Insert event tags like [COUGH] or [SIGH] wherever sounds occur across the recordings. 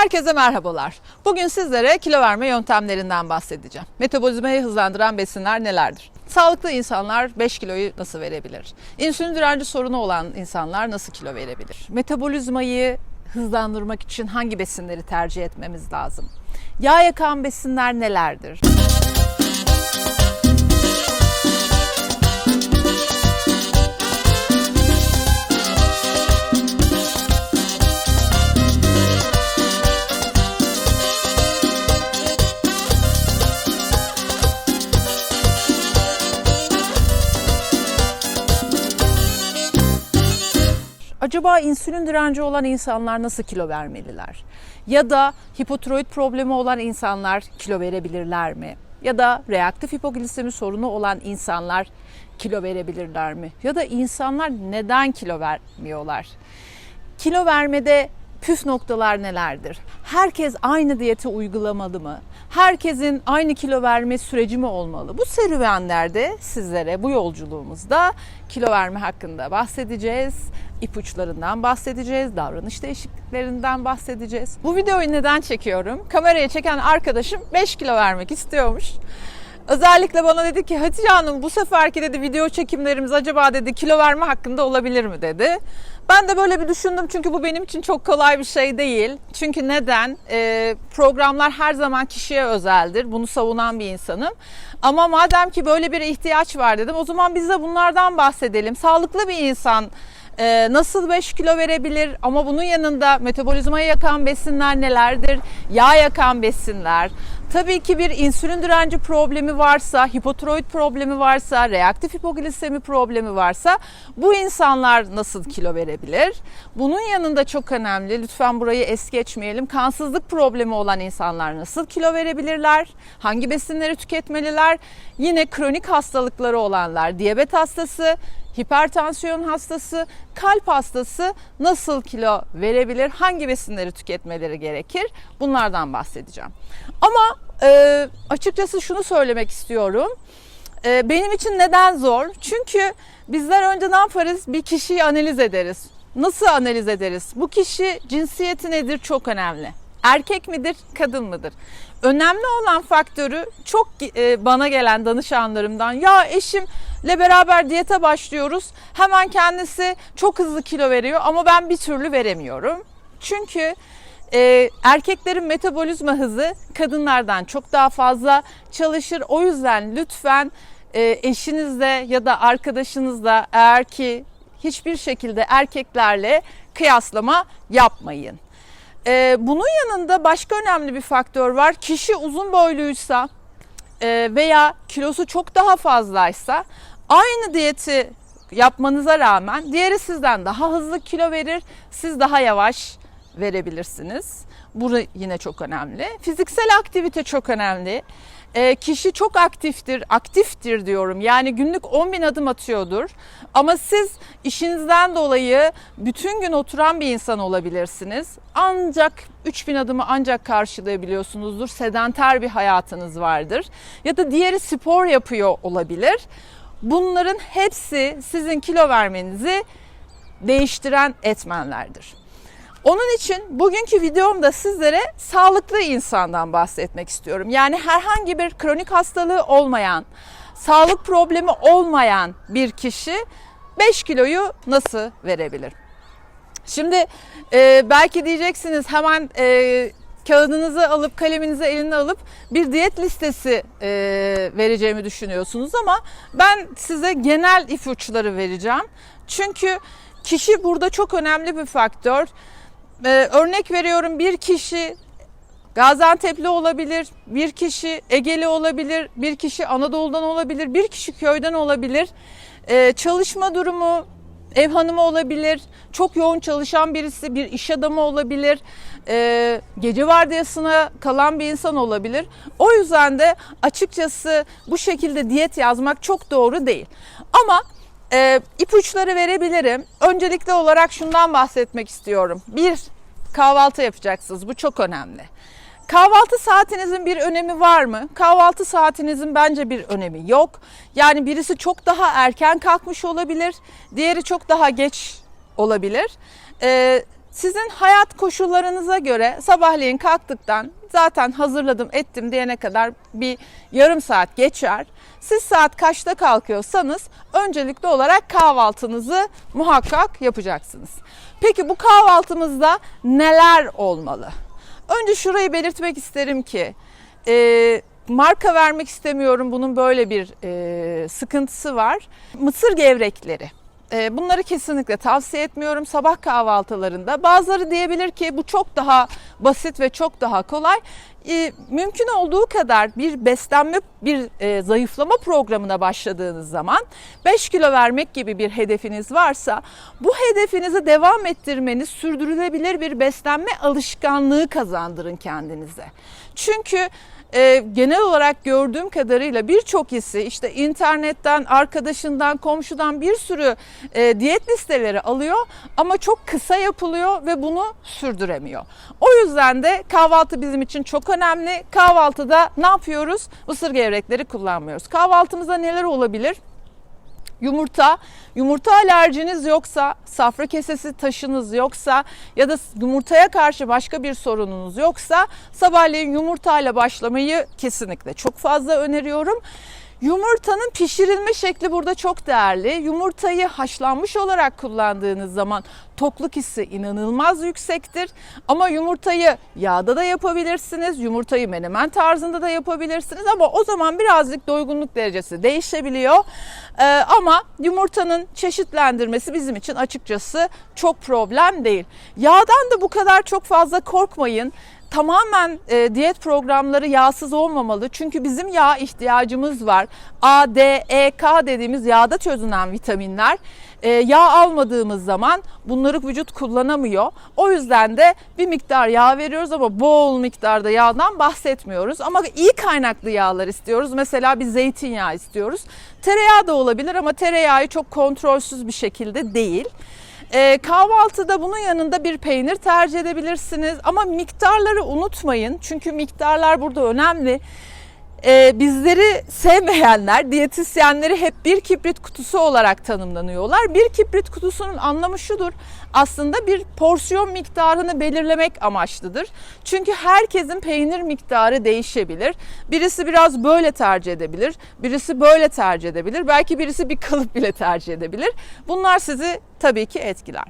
Herkese merhabalar. Bugün sizlere kilo verme yöntemlerinden bahsedeceğim. Metabolizmayı hızlandıran besinler nelerdir? Sağlıklı insanlar 5 kiloyu nasıl verebilir? İnsülin direnci sorunu olan insanlar nasıl kilo verebilir? Metabolizmayı hızlandırmak için hangi besinleri tercih etmemiz lazım? Yağ yakan besinler nelerdir? Acaba insülin direnci olan insanlar nasıl kilo vermeliler? Ya da hipotiroid problemi olan insanlar kilo verebilirler mi? Ya da reaktif hipoglisemi sorunu olan insanlar kilo verebilirler mi? Ya da insanlar neden kilo vermiyorlar? Kilo vermede püf noktalar nelerdir? Herkes aynı diyeti uygulamalı mı? Herkesin aynı kilo verme süreci mi olmalı? Bu serüvenlerde sizlere bu yolculuğumuzda kilo verme hakkında bahsedeceğiz. ipuçlarından bahsedeceğiz, davranış değişikliklerinden bahsedeceğiz. Bu videoyu neden çekiyorum? Kameraya çeken arkadaşım 5 kilo vermek istiyormuş. Özellikle bana dedi ki Hatice Hanım bu seferki dedi video çekimlerimiz acaba dedi kilo verme hakkında olabilir mi dedi. Ben de böyle bir düşündüm çünkü bu benim için çok kolay bir şey değil. Çünkü neden? Ee, programlar her zaman kişiye özeldir. Bunu savunan bir insanım. Ama madem ki böyle bir ihtiyaç var dedim o zaman biz de bunlardan bahsedelim. Sağlıklı bir insan ee, nasıl 5 kilo verebilir ama bunun yanında metabolizmayı yakan besinler nelerdir? Yağ yakan besinler. Tabii ki bir insülin direnci problemi varsa, hipotiroid problemi varsa, reaktif hipoglisemi problemi varsa bu insanlar nasıl kilo verebilir? Bunun yanında çok önemli, lütfen burayı es geçmeyelim. Kansızlık problemi olan insanlar nasıl kilo verebilirler? Hangi besinleri tüketmeliler? Yine kronik hastalıkları olanlar, diyabet hastası, hipertansiyon hastası, kalp hastası nasıl kilo verebilir? Hangi besinleri tüketmeleri gerekir? Bunlardan bahsedeceğim. Ama e, açıkçası şunu söylemek istiyorum. E, benim için neden zor? Çünkü bizler önce ne yaparız? Bir kişiyi analiz ederiz. Nasıl analiz ederiz? Bu kişi cinsiyeti nedir? Çok önemli. Erkek midir, kadın mıdır? Önemli olan faktörü çok e, bana gelen danışanlarımdan ya eşimle beraber diyete başlıyoruz. Hemen kendisi çok hızlı kilo veriyor ama ben bir türlü veremiyorum. Çünkü e, erkeklerin metabolizma hızı kadınlardan çok daha fazla çalışır. O yüzden lütfen e, eşinizle ya da arkadaşınızla eğer ki hiçbir şekilde erkeklerle kıyaslama yapmayın. Ee, bunun yanında başka önemli bir faktör var. Kişi uzun boyluysa e, veya kilosu çok daha fazlaysa aynı diyeti yapmanıza rağmen diğeri sizden daha hızlı kilo verir, siz daha yavaş verebilirsiniz. Bu yine çok önemli. Fiziksel aktivite çok önemli. E, kişi çok aktiftir, aktiftir diyorum. Yani günlük 10 bin adım atıyordur. Ama siz işinizden dolayı bütün gün oturan bir insan olabilirsiniz. Ancak 3 bin adımı ancak karşılayabiliyorsunuzdur. Sedanter bir hayatınız vardır. Ya da diğeri spor yapıyor olabilir. Bunların hepsi sizin kilo vermenizi değiştiren etmenlerdir. Onun için bugünkü videomda sizlere sağlıklı insandan bahsetmek istiyorum. Yani herhangi bir kronik hastalığı olmayan, sağlık problemi olmayan bir kişi 5 kiloyu nasıl verebilir? Şimdi e, belki diyeceksiniz hemen e, kağıdınızı alıp kaleminizi eline alıp bir diyet listesi e, vereceğimi düşünüyorsunuz ama ben size genel ipuçları vereceğim. Çünkü kişi burada çok önemli bir faktör. Ee, örnek veriyorum bir kişi Gaziantep'li olabilir, bir kişi Egeli olabilir, bir kişi Anadolu'dan olabilir, bir kişi köyden olabilir. Ee, çalışma durumu ev hanımı olabilir, çok yoğun çalışan birisi, bir iş adamı olabilir, ee, gece vardiyasına kalan bir insan olabilir. O yüzden de açıkçası bu şekilde diyet yazmak çok doğru değil. Ama e, ipuçları verebilirim. Öncelikli olarak şundan bahsetmek istiyorum. Bir, kahvaltı yapacaksınız. Bu çok önemli. Kahvaltı saatinizin bir önemi var mı? Kahvaltı saatinizin bence bir önemi yok. Yani birisi çok daha erken kalkmış olabilir, diğeri çok daha geç olabilir. Ee, Sizin hayat koşullarınıza göre sabahleyin kalktıktan zaten hazırladım ettim diyene kadar bir yarım saat geçer. Siz saat kaçta kalkıyorsanız öncelikli olarak kahvaltınızı muhakkak yapacaksınız. Peki bu kahvaltımızda neler olmalı? Önce şurayı belirtmek isterim ki e, marka vermek istemiyorum. Bunun böyle bir e, sıkıntısı var. Mısır gevrekleri. E, bunları kesinlikle tavsiye etmiyorum sabah kahvaltılarında. Bazıları diyebilir ki bu çok daha basit ve çok daha kolay. E, mümkün olduğu kadar bir beslenme, bir e, zayıflama programına başladığınız zaman 5 kilo vermek gibi bir hedefiniz varsa bu hedefinizi devam ettirmeniz sürdürülebilir bir beslenme alışkanlığı kazandırın kendinize. Çünkü e, genel olarak gördüğüm kadarıyla birçok kişi işte internetten, arkadaşından, komşudan bir sürü e, diyet listeleri alıyor ama çok kısa yapılıyor ve bunu sürdüremiyor. O yüzden de kahvaltı bizim için çok önemli. Kahvaltıda ne yapıyoruz? Mısır gevrekleri kullanmıyoruz. Kahvaltımızda neler olabilir? Yumurta, yumurta alerjiniz yoksa, safra kesesi taşınız yoksa ya da yumurtaya karşı başka bir sorununuz yoksa sabahleyin yumurtayla başlamayı kesinlikle çok fazla öneriyorum. Yumurtanın pişirilme şekli burada çok değerli. Yumurtayı haşlanmış olarak kullandığınız zaman tokluk hissi inanılmaz yüksektir. Ama yumurtayı yağda da yapabilirsiniz. Yumurtayı menemen tarzında da yapabilirsiniz. Ama o zaman birazcık doygunluk derecesi değişebiliyor. Ee, ama yumurtanın çeşitlendirmesi bizim için açıkçası çok problem değil. Yağdan da bu kadar çok fazla korkmayın tamamen e, diyet programları yağsız olmamalı. Çünkü bizim yağ ihtiyacımız var. A, D, E, K dediğimiz yağda çözünen vitaminler. E, yağ almadığımız zaman bunları vücut kullanamıyor. O yüzden de bir miktar yağ veriyoruz ama bol miktarda yağdan bahsetmiyoruz. Ama iyi kaynaklı yağlar istiyoruz. Mesela bir zeytinyağı istiyoruz. Tereyağı da olabilir ama tereyağı çok kontrolsüz bir şekilde değil. E, kahvaltıda bunun yanında bir peynir tercih edebilirsiniz ama miktarları unutmayın çünkü miktarlar burada önemli. E, bizleri sevmeyenler, diyetisyenleri hep bir kibrit kutusu olarak tanımlanıyorlar. Bir kibrit kutusunun anlamı şudur. Aslında bir porsiyon miktarını belirlemek amaçlıdır. Çünkü herkesin peynir miktarı değişebilir. Birisi biraz böyle tercih edebilir, birisi böyle tercih edebilir. Belki birisi bir kalıp bile tercih edebilir. Bunlar sizi tabii ki etkiler.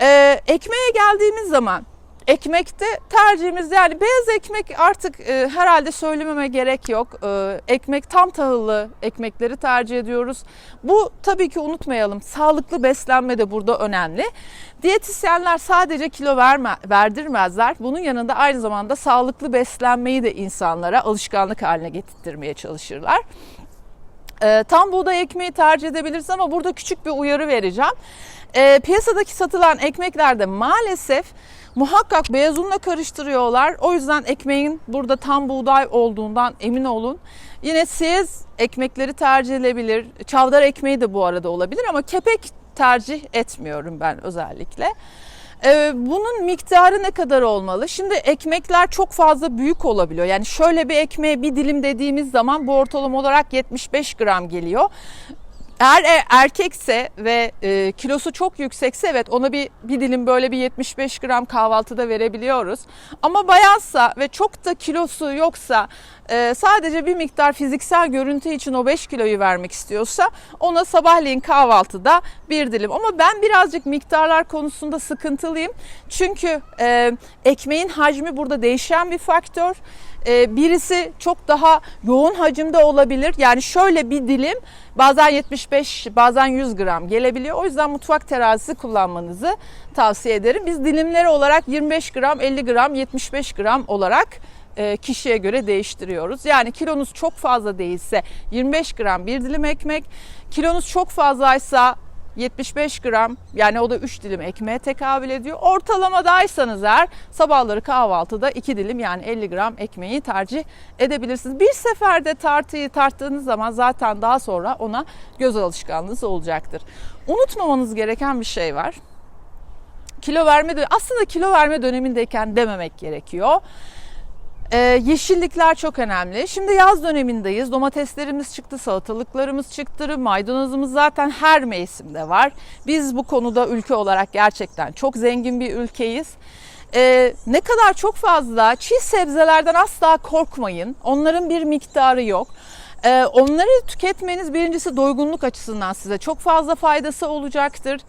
Ee, ekmeğe geldiğimiz zaman Ekmekte tercihimiz yani beyaz ekmek artık e, herhalde söylememe gerek yok. E, ekmek tam tahıllı ekmekleri tercih ediyoruz. Bu tabii ki unutmayalım. Sağlıklı beslenme de burada önemli. Diyetisyenler sadece kilo verme, verdirmezler. Bunun yanında aynı zamanda sağlıklı beslenmeyi de insanlara alışkanlık haline getirtmeye çalışırlar. E, tam buğday ekmeği tercih edebiliriz ama burada küçük bir uyarı vereceğim. E, piyasadaki satılan ekmeklerde maalesef muhakkak beyaz unla karıştırıyorlar. O yüzden ekmeğin burada tam buğday olduğundan emin olun. Yine siyez ekmekleri tercih edilebilir. Çavdar ekmeği de bu arada olabilir ama kepek tercih etmiyorum ben özellikle. Ee, bunun miktarı ne kadar olmalı? Şimdi ekmekler çok fazla büyük olabiliyor. Yani şöyle bir ekmeğe bir dilim dediğimiz zaman bu ortalama olarak 75 gram geliyor. Eğer e, erkekse ve e, kilosu çok yüksekse evet ona bir, bir dilim böyle bir 75 gram kahvaltıda verebiliyoruz. Ama bayansa ve çok da kilosu yoksa e, sadece bir miktar fiziksel görüntü için o 5 kiloyu vermek istiyorsa ona sabahleyin kahvaltıda bir dilim. Ama ben birazcık miktarlar konusunda sıkıntılıyım. Çünkü e, ekmeğin hacmi burada değişen bir faktör. E, birisi çok daha yoğun hacimde olabilir. Yani şöyle bir dilim bazen 75 bazen 100 gram gelebiliyor. O yüzden mutfak terazisi kullanmanızı tavsiye ederim. Biz dilimleri olarak 25 gram, 50 gram, 75 gram olarak e, kişiye göre değiştiriyoruz. Yani kilonuz çok fazla değilse 25 gram bir dilim ekmek, kilonuz çok fazlaysa 75 gram yani o da 3 dilim ekmeğe tekabül ediyor. Ortalamadaysanız eğer sabahları kahvaltıda 2 dilim yani 50 gram ekmeği tercih edebilirsiniz. Bir seferde tartıyı tarttığınız zaman zaten daha sonra ona göz alışkanlığınız olacaktır. Unutmamanız gereken bir şey var. Kilo verme aslında kilo verme dönemindeyken dememek gerekiyor. Ee, yeşillikler çok önemli. Şimdi yaz dönemindeyiz. Domateslerimiz çıktı, salatalıklarımız çıktı, maydanozumuz zaten her mevsimde var. Biz bu konuda ülke olarak gerçekten çok zengin bir ülkeyiz. Ee, ne kadar çok fazla çiğ sebzelerden asla korkmayın. Onların bir miktarı yok. Ee, onları tüketmeniz birincisi doygunluk açısından size çok fazla faydası olacaktır.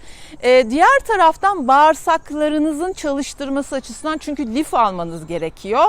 Ee, diğer taraftan bağırsaklarınızın çalıştırması açısından çünkü lif almanız gerekiyor.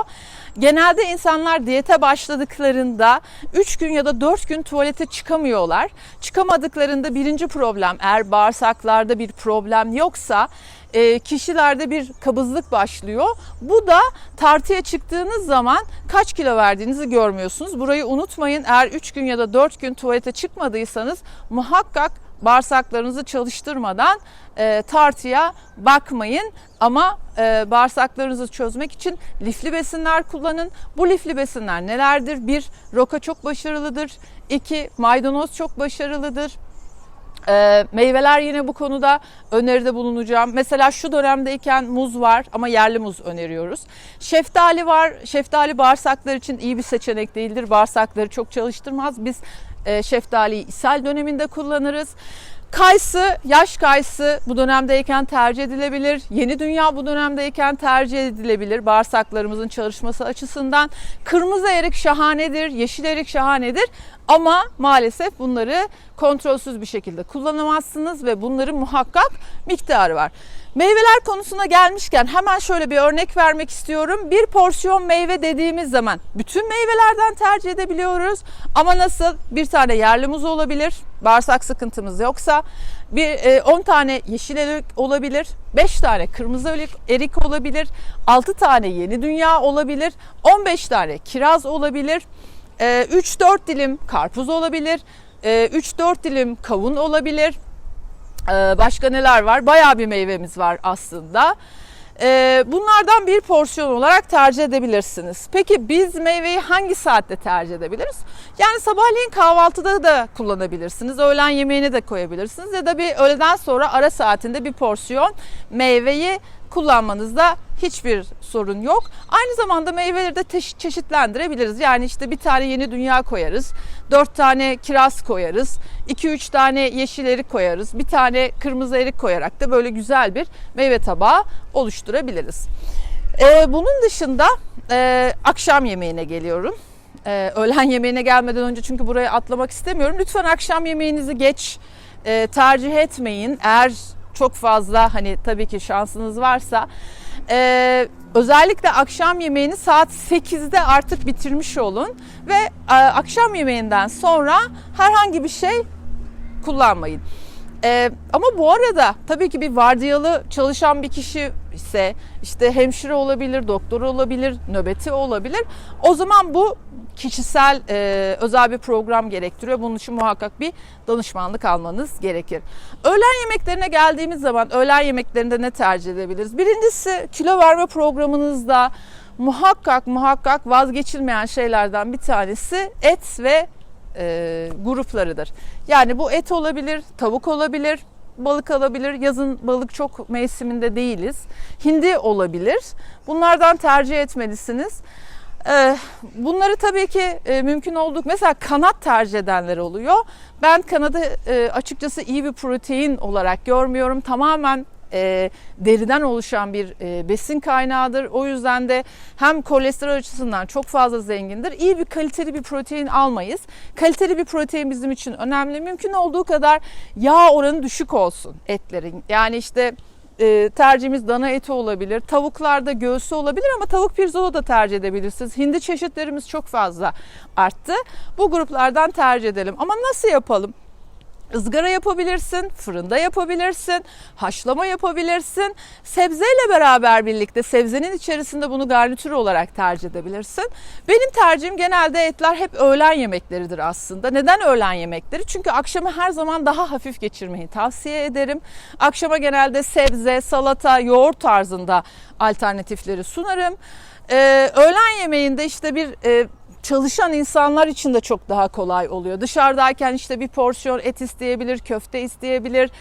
Genelde insanlar diyete başladıklarında 3 gün ya da 4 gün tuvalete çıkamıyorlar. Çıkamadıklarında birinci problem eğer bağırsaklarda bir problem yoksa e, kişilerde bir kabızlık başlıyor. Bu da tartıya çıktığınız zaman kaç kilo verdiğinizi görmüyorsunuz. Burayı unutmayın. Eğer 3 gün ya da 4 gün tuvalete çıkmadıysanız muhakkak bağırsaklarınızı çalıştırmadan e, tartıya bakmayın. Ama e, bağırsaklarınızı çözmek için lifli besinler kullanın. Bu lifli besinler nelerdir? Bir, roka çok başarılıdır. İki, maydanoz çok başarılıdır. Ee, meyveler yine bu konuda öneride bulunacağım. Mesela şu dönemdeyken muz var ama yerli muz öneriyoruz. Şeftali var. Şeftali bağırsaklar için iyi bir seçenek değildir. Bağırsakları çok çalıştırmaz. Biz e, şeftaliyi ishal döneminde kullanırız. Kayısı, yaş kayısı bu dönemdeyken tercih edilebilir. Yeni dünya bu dönemdeyken tercih edilebilir bağırsaklarımızın çalışması açısından. Kırmızı erik şahanedir, yeşil erik şahanedir. Ama maalesef bunları kontrolsüz bir şekilde kullanamazsınız ve bunların muhakkak miktarı var. Meyveler konusuna gelmişken hemen şöyle bir örnek vermek istiyorum. Bir porsiyon meyve dediğimiz zaman bütün meyvelerden tercih edebiliyoruz. Ama nasıl? Bir tane yerli muz olabilir. Bağırsak sıkıntımız yoksa bir 10 tane yeşil erik olabilir, 5 tane kırmızı erik, olabilir, 6 tane yeni dünya olabilir, 15 tane kiraz olabilir. 3-4 dilim karpuz olabilir. 3-4 dilim kavun olabilir. Başka neler var? Bayağı bir meyvemiz var aslında. Bunlardan bir porsiyon olarak tercih edebilirsiniz. Peki biz meyveyi hangi saatte tercih edebiliriz? Yani sabahleyin kahvaltıda da kullanabilirsiniz. Öğlen yemeğine de koyabilirsiniz. Ya da bir öğleden sonra ara saatinde bir porsiyon meyveyi kullanmanızda hiçbir sorun yok. Aynı zamanda meyveleri de çeşitlendirebiliriz. Yani işte bir tane yeni dünya koyarız, dört tane kiraz koyarız, iki üç tane yeşil erik koyarız, bir tane kırmızı erik koyarak da böyle güzel bir meyve tabağı oluşturabiliriz. Ee, bunun dışında e, akşam yemeğine geliyorum. Ee, öğlen [LAUGHS] yemeğine gelmeden önce çünkü buraya atlamak istemiyorum. Lütfen akşam yemeğinizi geç e, tercih etmeyin. Eğer çok fazla hani tabii ki şansınız varsa e, özellikle akşam yemeğini saat 8'de artık bitirmiş olun ve e, akşam yemeğinden sonra herhangi bir şey kullanmayın. Ee, ama bu arada tabii ki bir vardiyalı çalışan bir kişi ise işte hemşire olabilir, doktor olabilir, nöbeti olabilir. O zaman bu kişisel e, özel bir program gerektiriyor. Bunun için muhakkak bir danışmanlık almanız gerekir. Öğlen yemeklerine geldiğimiz zaman öğlen yemeklerinde ne tercih edebiliriz? Birincisi kilo verme programınızda muhakkak muhakkak vazgeçilmeyen şeylerden bir tanesi et ve e, gruplarıdır. Yani bu et olabilir, tavuk olabilir, balık alabilir. Yazın balık çok mevsiminde değiliz. Hindi olabilir. Bunlardan tercih etmelisiniz. Ee, Bunları tabii ki e, mümkün olduk. Mesela kanat tercih edenler oluyor. Ben kanadı e, açıkçası iyi bir protein olarak görmüyorum. Tamamen e, deriden oluşan bir e, besin kaynağıdır. O yüzden de hem kolesterol açısından çok fazla zengindir. İyi bir kaliteli bir protein almayız. Kaliteli bir protein bizim için önemli. Mümkün olduğu kadar yağ oranı düşük olsun etlerin. Yani işte e, tercihimiz dana eti olabilir. Tavuklarda göğsü olabilir ama tavuk pirzola da tercih edebilirsiniz. Hindi çeşitlerimiz çok fazla arttı. Bu gruplardan tercih edelim. Ama nasıl yapalım? Izgara yapabilirsin, fırında yapabilirsin, haşlama yapabilirsin. Sebzeyle beraber birlikte sebzenin içerisinde bunu garnitür olarak tercih edebilirsin. Benim tercihim genelde etler hep öğlen yemekleridir aslında. Neden öğlen yemekleri? Çünkü akşamı her zaman daha hafif geçirmeyi tavsiye ederim. Akşama genelde sebze, salata, yoğurt tarzında alternatifleri sunarım. Ee, öğlen yemeğinde işte bir e, çalışan insanlar için de çok daha kolay oluyor. Dışarıdayken işte bir porsiyon et isteyebilir, köfte isteyebilir.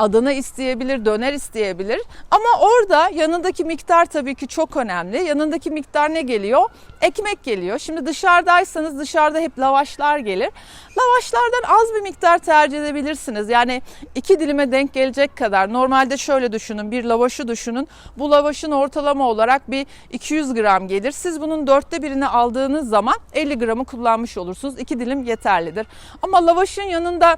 Adana isteyebilir, döner isteyebilir. Ama orada yanındaki miktar tabii ki çok önemli. Yanındaki miktar ne geliyor? Ekmek geliyor. Şimdi dışarıdaysanız dışarıda hep lavaşlar gelir. Lavaşlardan az bir miktar tercih edebilirsiniz. Yani iki dilime denk gelecek kadar. Normalde şöyle düşünün bir lavaşı düşünün. Bu lavaşın ortalama olarak bir 200 gram gelir. Siz bunun dörtte birini aldığınız zaman 50 gramı kullanmış olursunuz. İki dilim yeterlidir. Ama lavaşın yanında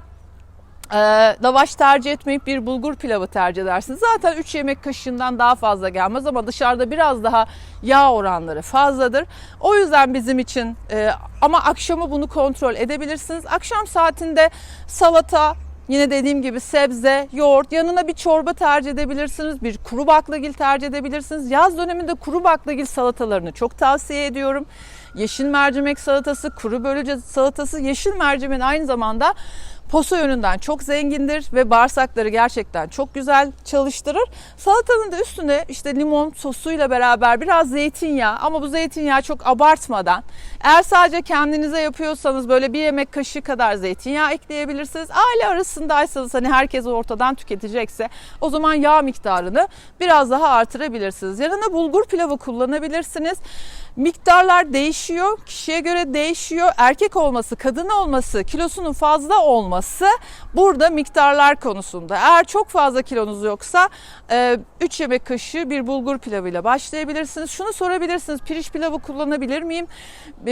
e, lavaş tercih etmeyip bir bulgur pilavı tercih edersiniz. Zaten 3 yemek kaşığından daha fazla gelmez ama dışarıda biraz daha yağ oranları fazladır. O yüzden bizim için e, ama akşamı bunu kontrol edebilirsiniz. Akşam saatinde salata, Yine dediğim gibi sebze, yoğurt, yanına bir çorba tercih edebilirsiniz. Bir kuru baklagil tercih edebilirsiniz. Yaz döneminde kuru baklagil salatalarını çok tavsiye ediyorum. Yeşil mercimek salatası, kuru börülce salatası, yeşil mercimeğin aynı zamanda posa yönünden çok zengindir ve bağırsakları gerçekten çok güzel çalıştırır. Salatanın da üstüne işte limon sosuyla beraber biraz zeytinyağı ama bu zeytinyağı çok abartmadan eğer sadece kendinize yapıyorsanız böyle bir yemek kaşığı kadar zeytinyağı ekleyebilirsiniz. Aile arasındaysanız hani herkes ortadan tüketecekse o zaman yağ miktarını biraz daha artırabilirsiniz. Yanına bulgur pilavı kullanabilirsiniz. Miktarlar değişiyor. Kişiye göre değişiyor. Erkek olması, kadın olması, kilosunun fazla olması burada miktarlar konusunda. Eğer çok fazla kilonuz yoksa 3 yemek kaşığı bir bulgur pilavıyla başlayabilirsiniz. Şunu sorabilirsiniz. Pirinç pilavı kullanabilir miyim?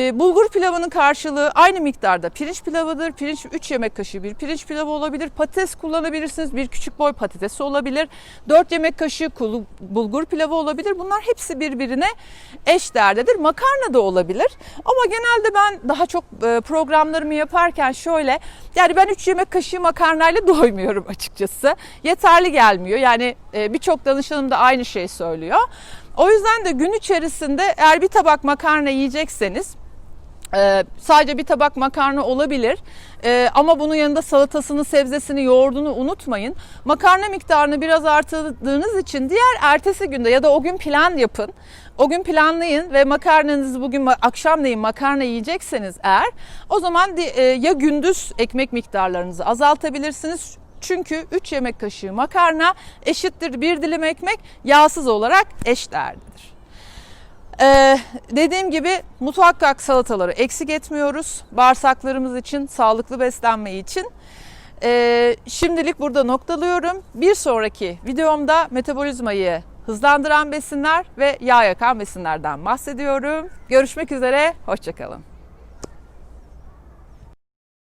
E, bulgur pilavının karşılığı aynı miktarda pirinç pilavıdır. Pirinç 3 yemek kaşığı bir pirinç pilavı olabilir. Patates kullanabilirsiniz. Bir küçük boy patatesi olabilir. 4 yemek kaşığı bulgur pilavı olabilir. Bunlar hepsi birbirine eş değerdedir. Makarna da olabilir. Ama genelde ben daha çok e, programlarımı yaparken şöyle yani ben 3 yemek kaşığı makarnayla [LAUGHS] doymuyorum açıkçası. Yeterli gelmiyor. Yani e, birçok danışanım da aynı şeyi söylüyor. O yüzden de gün içerisinde eğer bir tabak makarna yiyecekseniz ee, sadece bir tabak makarna olabilir Ee, ama bunun yanında salatasını, sebzesini, yoğurdunu unutmayın. Makarna miktarını biraz artırdığınız için diğer ertesi günde ya da o gün plan yapın. O gün planlayın ve makarnanızı bugün akşamleyin makarna yiyecekseniz eğer o zaman e, ya gündüz ekmek miktarlarınızı azaltabilirsiniz. Çünkü 3 yemek kaşığı makarna eşittir bir dilim ekmek yağsız olarak eşdeğerlidir. Ee, dediğim gibi muhakkak salataları eksik etmiyoruz. Bağırsaklarımız için, sağlıklı beslenme için. Ee, şimdilik burada noktalıyorum. Bir sonraki videomda metabolizmayı hızlandıran besinler ve yağ yakan besinlerden bahsediyorum. Görüşmek üzere, hoşçakalın.